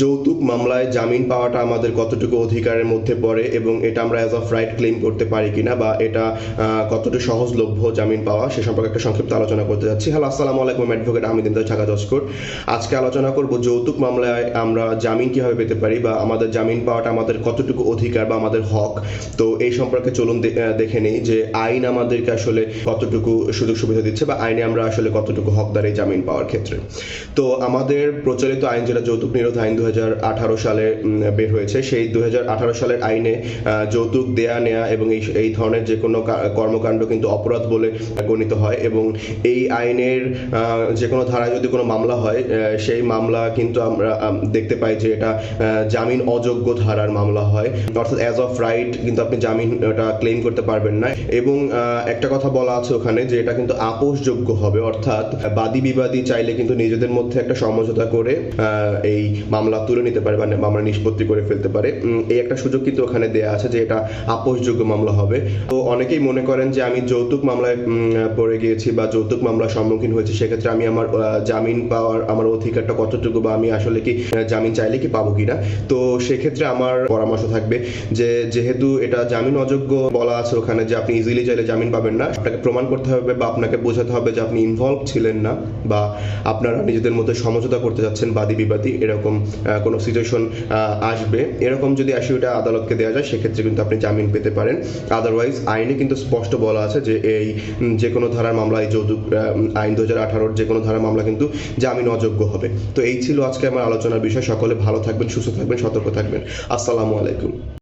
যৌতুক মামলায় জামিন পাওয়াটা আমাদের কতটুকু অধিকারের মধ্যে পড়ে এবং এটা আমরা অ্যাজ অফ রাইট ক্লেম করতে পারি কিনা বা এটা কতটুকু সহজলভ্য জামিন পাওয়া সে সম্পর্কে একটা সংক্ষিপ্ত আলোচনা করতে যাচ্ছি। হ্যালো আসসালামু আলাইকুম advocate Ahmed Imdad Dhaka judge court আজকে আলোচনা করব যৌতুক মামলায় আমরা জামিন কীভাবে পেতে পারি বা আমাদের জামিন পাওয়াটা আমাদের কতটুকু অধিকার বা আমাদের হক। তো এই সম্পর্কে চলুন দেখে নেই যে আইন আমাদেরকে আসলে কতটুকু সুযোগ সুবিধা দিচ্ছে বা আইনে আমরা আসলে কতটুকু হকদার এই জামিন পাওয়ার ক্ষেত্রে। তো আমাদের প্রচলিত আইন যেটা যৌতুক নিরোধ আইন হাজার আঠারো সালে বের হয়েছে। সেই দু সালের আইনে যৌতুক দেয়া, নেয়া এবং এই এই ধরনের যে কোনো কর্মকাণ্ড কিন্তু অপরাধ বলে গণিত হয় এবং এই আইনের যে কোনো ধারায় যদি কোনো মামলা হয় সেই মামলা কিন্তু আমরা দেখতে পাই যে এটা জামিন অযোগ্য ধারার মামলা হয়। অর্থাৎ অ্যাজ অফ রাইট কিন্তু আপনি জামিন ওটা ক্লেম করতে পারবেন না। এবং একটা কথা বলা আছে ওখানে যে এটা কিন্তু আপোষযোগ্য হবে। অর্থাৎ বাদী বিবাদী চাইলে কিন্তু নিজেদের মধ্যে একটা সমঝোতা করে এই মামলা তুলে নিতে পারে বা মামলা নিষ্পত্তি করে ফেলতে পারে। এই একটা সুযোগ কিন্তু ওখানে দেয়া আছে যে এটা আপোষযোগ্য মামলা হবে। তো অনেকেই মনে করেন যে আমি যৌতুক মামলায় পড়ে গিয়েছি বা যৌতুক মামলার সম্মুখীন হয়েছি, সেক্ষেত্রে আমি আমার জামিন পাওয়ার, আমার অধিকারটা কতটুকু বা আমি আসলে কি জামিন চাইলে কি পাবো কিনা? তো সেক্ষেত্রে আমার পরামর্শ থাকবে যে যেহেতু এটা জামিন অযোগ্য বলা আছে ওখানে যে আপনি ইজিলি চাইলে জামিন পাবেন না, আপনাকে প্রমাণ করতে হবে বা আপনাকে বোঝাতে হবে যে আপনি ইনভলভ ছিলেন না বা আপনারা নিজেদের মধ্যে সমঝোতা করতে যাচ্ছেন বাদী বিবাদী, এরকম কোনো সিচুয়েশন আসবে। এরকম যদি অ্যাসিউটা আদালতকে দেওয়া যায়, সেক্ষেত্রে কিন্তু আপনি জামিন পেতে পারেন। আদারওয়াইজ আইনে কিন্তু স্পষ্ট বলা আছে যে এই যে কোনো ধারার মামলা, এই যৌতুক আইন দু হাজার আঠারোর যে কোনো ধারার মামলা কিন্তু জামিন অযোগ্য হবে। তো এই ছিল আজকে আমার আলোচনার বিষয়। সকলে ভালো থাকবেন, সুস্থ থাকবেন, সতর্ক থাকবেন। আসসালামু আলাইকুম।